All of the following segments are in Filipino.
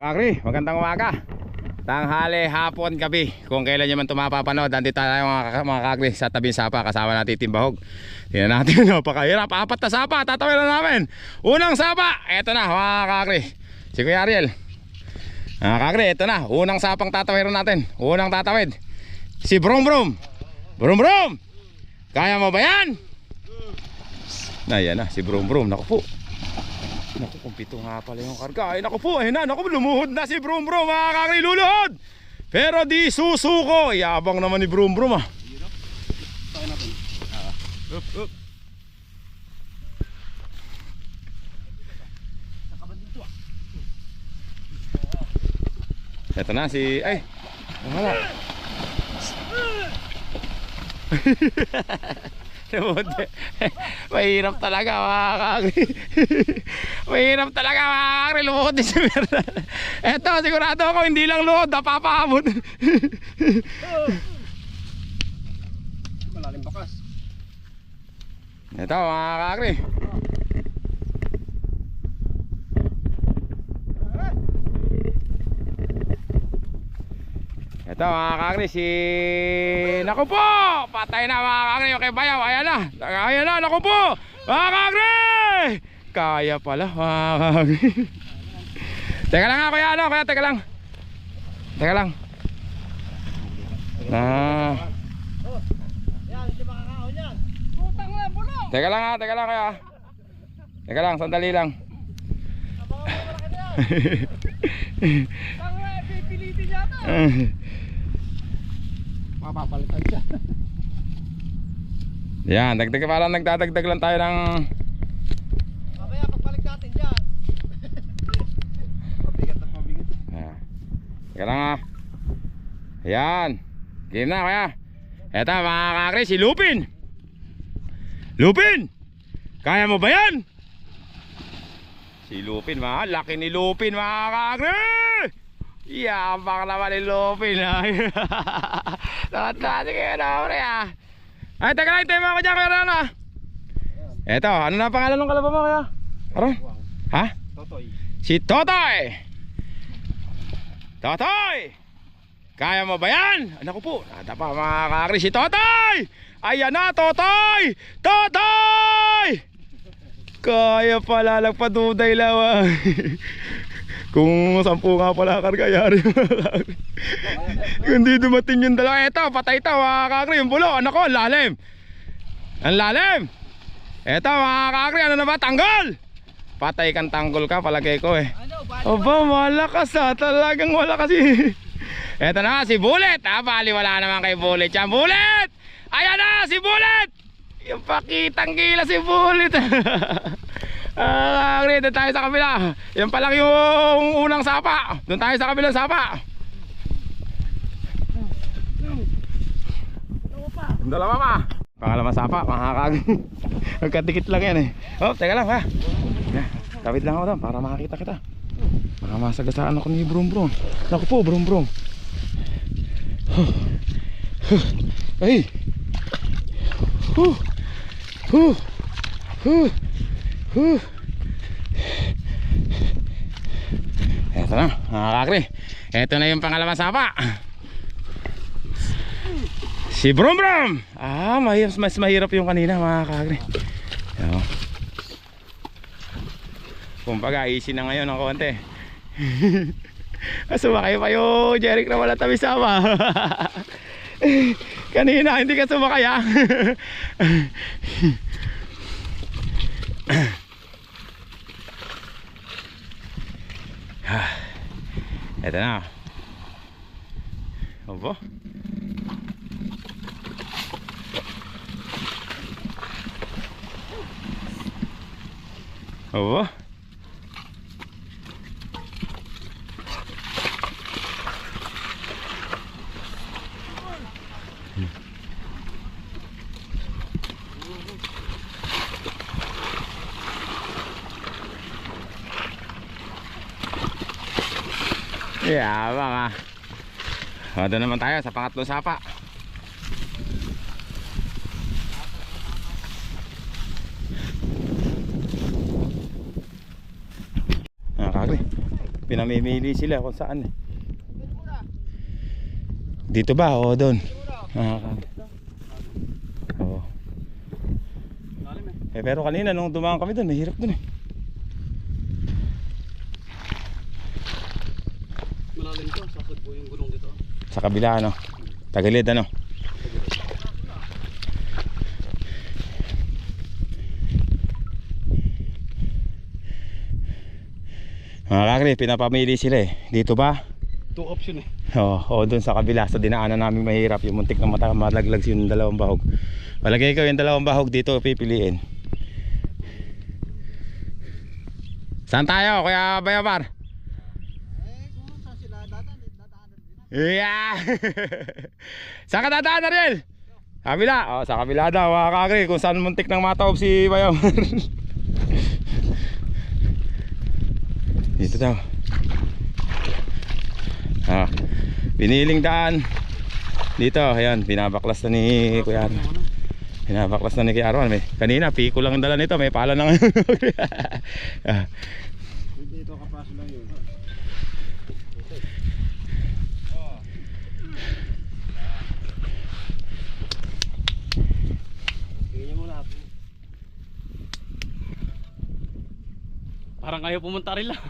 Kakri, magandang umaga. Tanghali, hapon, gabi. Kung kailan nyo man ito mapapanood, nandito tayo mga, mga kakri sa tabing sapa. Kasama natin Timbahog. Tingnan natin, napakahirap. Apat na sapa, tatawin na namin. Unang sapa, eto na mga kakri. Si Kuya Ariel. Mga kakri, eto na. Unang sapang tatawiran natin. Unang tatawid. Si Brum Brum. Brum Brum! Kaya mo ba yan? Na yan na, si Brum Brum. Naku po. Naku, kumpito nga pala yung karga. Ay, naku po, ayun na. Naku, lumuhod na si Brum Brum, mga kakri, luluhod. Pero di susuko. Yabang naman ni Brum Brum, ah. Up, up. Ito na si... Ay! Wala. Lumuhod. Mahirap talaga mga kakri. Mahirap talaga mga kakri. Lumuhod din si Merda. Eto, sigurado ako hindi lang luhod. Napapahamon. Malalim bakas. Ito mga kakri. Ito mga kakri si... Naku po! Patay na mga kakri. Okay bayaw. Ayan na. Ayan na. Naku po! Mga kakri! Kaya pala mga kakri. teka lang nga kuya. Ano kuya? Teka lang. Teka lang. Ah. Teka lang ha, teka lang kaya. Teka lang, sandali lang. Tang na, pipilitin yata. Mapapalitan siya. Yan, dagdag parang nagdadagdag lang tayo ng Mamaya pagbalik natin dyan. Pabigat na pabigat. ah. Teka lang ha. Yan. Game na kaya. Eto mga kakri, si Lupin. Lupin! Kaya mo ba yan? Si Lupin mga, laki ni Lupin mga kakri! Yabang naman ni Lupin ha. Lahat natin kayo na pre ha. Ay, teka lang, tayo mo ako dyan kuya Rana. Eto, ano na ang pangalan ng kalaban mo kaya? Aron? Ha? Totoy. Si Totoy! Totoy! Kaya mo ba yan? Anak ko po, nadapa mga kakri si Totoy! Ayan na, Totoy! Totoy! Kaya pala nagpaduday lawa. Kung sampu nga pala karga, yari mga kakri. Kung di dumating yung dalawa, eto, patay ito mga kakri, yung bulo, anak ko, lalim. Ang lalim! Eto mga kakri, ano na ba, tanggol! Patay kang tanggol ka, palagay ko eh. Ano, bali Aba, malakas ah. Talagang malakas eh. Eto na, si Bullet. Ah, bali wala naman kay Bullet yan. Bullet! Ayan na, si Bullet! Yung pakitang gila si Bullet. ah, doon tayo sa kabila. Yan pa lang yung unang sapa. Doon tayo sa kabilang sapa. Dalawa pa. Pangalama sapa, mga kag. Magkadikit lang yan eh. Oh, teka lang ha. Tawid lang ako doon para makakita kita. Baka masagasaan ako ni Brum Brum. Naku po, Brum Brum. Huh. Huh. Ay. Huh. Huh. Huh. Huh. Eto na, mga kakri. Eto na yung pangalawang sapa. Si Brum Brum! Ah, mas, mas mahirap yung kanina mga kakri. Ayan. Kumbaga, easy na ngayon ng konti. Sumakay pa yung Jeric na wala tabi sama. Kanina, hindi ka sumakay ah. Ito na. Opo. Opo. Yabang ah. O, doon naman tayo sa pangatlong sapa. Nakakagli. Pina pinamimili sila kung saan eh. Dito ba? O doon? Ah, Oo. Eh pero kanina nung dumaan kami doon, mahirap doon eh. Malalim to. Sakot po yung gulong dito. Sa kabila ano. Tagilid ano. Mga kakri, pinapamili sila eh. Dito ba? Two option eh. Oo, oh, doon sa kabila sa dinaanan namin mahirap yung muntik na mata malaglag yung dalawang bahog. Palagay ko yung dalawang bahog dito pipiliin. Saan tayo, Kuya Bayabar? Eh, kung saan sila dadaan, dadaanan din. Yeah! saan ka dadaan, Ariel? Kabila. Oh, sa kabila daw, mga kakri, kung saan muntik nang mataob si Bayabar. Dito daw. Ah, piniling daan. Dito, ayan, binabaklas na ni Kuya Arman. Binabaklas na ni Kuya Arman. May, kanina, piko lang ang dala nito. May pala na ngayon. Ah, Dito kapaso lang yun. Tingnan mo lahat. Parang kayo pumunta rin lang.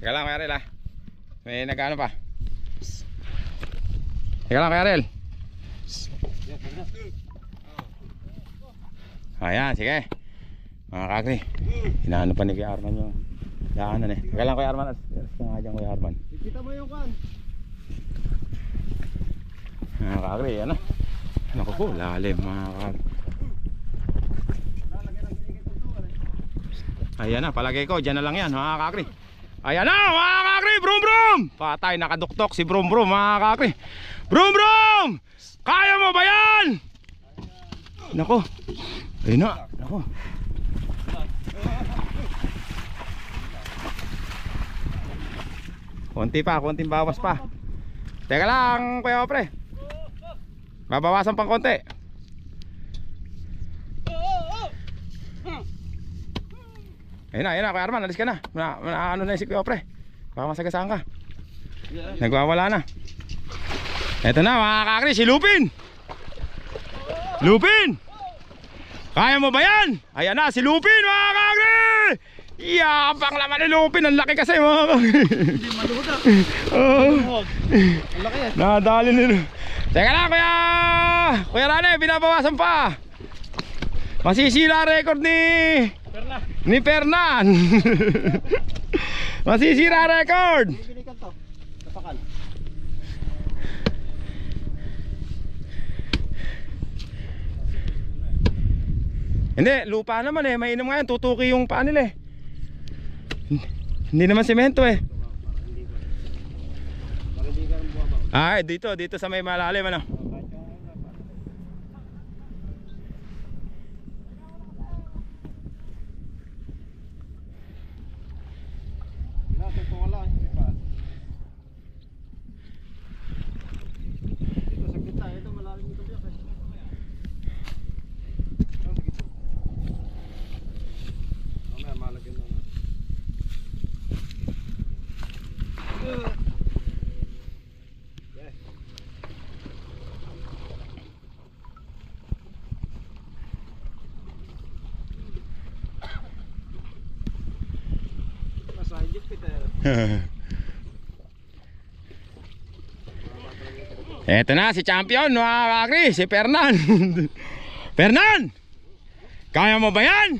Teka lang, Kuya Arel ah. May nag-ano pa. Teka lang, Kuya Arel. Ayan, sige. Mga kakri. Hinaano pa ni Kuya Arman yung daanan eh. Teka lang, Kuya Arman. Alas ka nga dyan, Kuya Arman. Kita mo yung kan. Mga kakri, ano? Ano ko po, lalim mga kakri. Ayan na, palagay ko, dyan na lang yan, mga kakri. Ayan na, mga kakri, brum brum! Patay, nakaduktok si brum brum, mga kakri. Brum brum! Kaya mo ba yan? Nako, ayun na, nako. Konti pa, konting bawas pa. Teka lang, kuya pre. Babawasan pang konti. Ayun na, ayun na, Kuya Arman, alis ka na. Na, na ano na si Kuya Pre. Baka masagasaan ka. Nagwawala na. Eto na, mga kakri, si Lupin. Lupin! Kaya mo ba yan? Ayan na, si Lupin, mga kakri! Yapang laman ni Lupin, ang laki kasi mga kakri. Hindi maluda. Oo. Ang laki eh. Nadali nilo. Teka lang, Kuya! Kuya Rane, binabawasan pa. Masisira record ni Perna. ni Fernan. Masisira record. Bibili to. Tapakan. Hindi, lupa naman eh. Mainam nga yan. Tutuki yung paa nila eh. Hindi naman semento eh. Ah, dito, dito sa may malalim ano, Wala, ito wala. Hindi pa. Dito sa gitna, ito malalim ito biyak eh. Ito, sa gitna. Mamaya, malagyan na. Nasa Egypt eh. Eto na si champion mga kakri, si Fernan. Fernan! Kaya mo ba yan?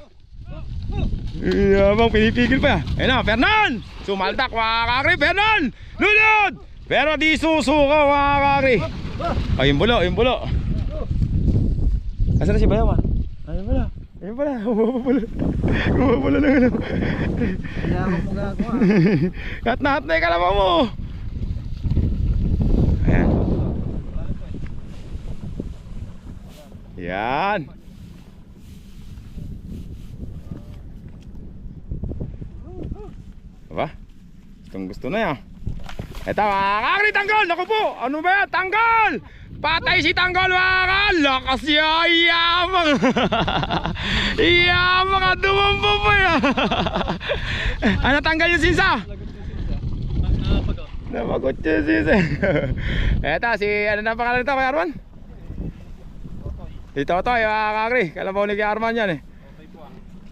Yabang pinipigil pa. Ayun na, Fernan! Sumaldak mga kakri, Fernan! Lulod! Pero di susuko mga kakri. Ay, yung bulo, yung bulo. Asan na si Bayaman? Ayun pala. Ayun pala. Bumabala. Bumabala lang ano. Hindi ako magagawa. Kat-nahat na yung mo. Ayan. Yan. Aba? Gustong gusto na yan. Ito mga kakri, tanggol! Naku po! Ano ba yan? Tanggol! Patay si tanggol mga kakri! Lakas niya! Iyamang! Iyamang! At dumambo pa yan! ano tanggal yung sinsa? Napagot yung sinsa. Ito si, ano na pangalan nito kay Arman? Si Totoy mga kakri. Kalabaw ni kay Arman yan eh.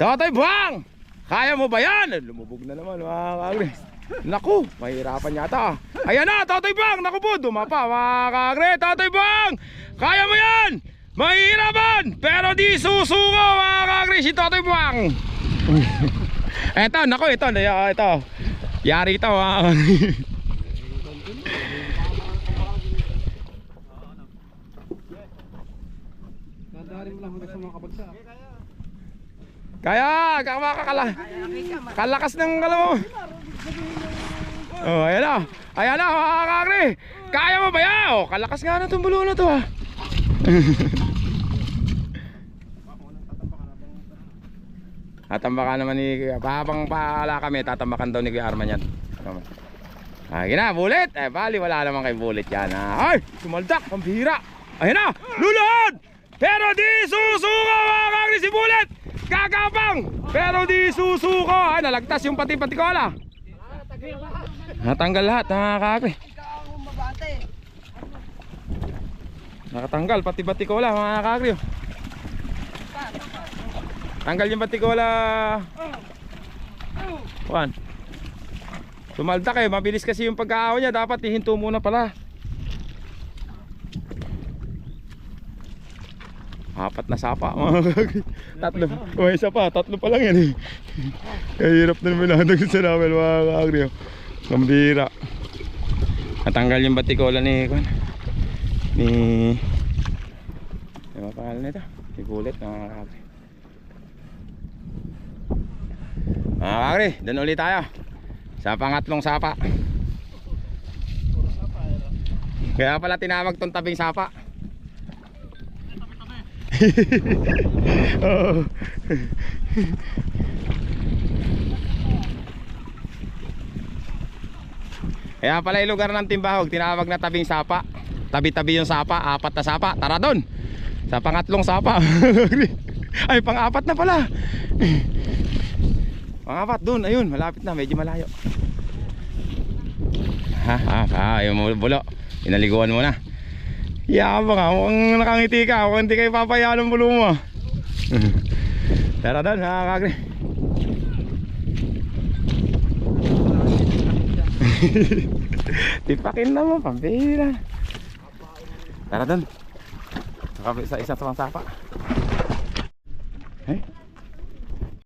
Totoy Buwang! Kaya mo ba yan? Lumubog na naman mga kakri. Naku, mahirapan yata. Ayan na, Totoy Bang! Naku po, dumapa mga kagre. Totoy Bang! Kaya mo yan! Mahirapan! Pero di susuko mga kagre si Totoy Bang! eto, naku, ito, ito. Yari ito mga kagre. Dadari mo lang hanggang sa mga kabagsak. Kaya, kamakakala. Kalakas ng kalaw. Oh, ayan na. Ayan na, kagre. Kaya mo ba yan? Oh, kalakas nga na itong bulo na to ah. Tatambakan naman ni habang paala kami, tatambakan daw ni Kuya Arman yan. Tama. Ay, na, bullet. Eh, bali, wala naman kay bullet yan. ah. Ay, sumaldak, pambihira. Ayun na, lulod! Pero di susuko, mga si bullet! Gagapang! Pero di susuko. Ay, nalagtas yung pati-pati ko, ala. Natanggal lahat, mga kagre. Nakatanggal, pati batikola mga oh. Tanggal yung batikola. Juan. Sumalda kayo, mabilis kasi yung pagkaaw niya. Dapat ihinto muna pala. Apat na sapa. Tatlo. O isa pa, tatlo pa lang yan eh. Kahirap na naman natin sa namin mga oh. Gambira. Natanggal yung batikola ni Juan ni ano pangalan nito? Si Bullet mga kakri mga kakri, doon ulit tayo sa pangatlong sapa kaya pala tinawag tong tabing sapa Oo. Kaya pala yung lugar ng Timbahog, tinawag na tabing sapa. Tabi-tabi yung sapa, apat na sapa. Tara doon. Sa pangatlong sapa. Ay, pang-apat na pala. Pang-apat doon, ayun, malapit na, medyo malayo. Ha, ha, ha, yung bulo. Inaliguan mo na. Yabang ah, mukhang nakangiti ka, mukhang hindi kayo papayaan ng bulo mo. Tara doon, ha, kagre. Tipakin naman, pambira. Tara doon. Sa, sa isa sa pang sapa. Eh?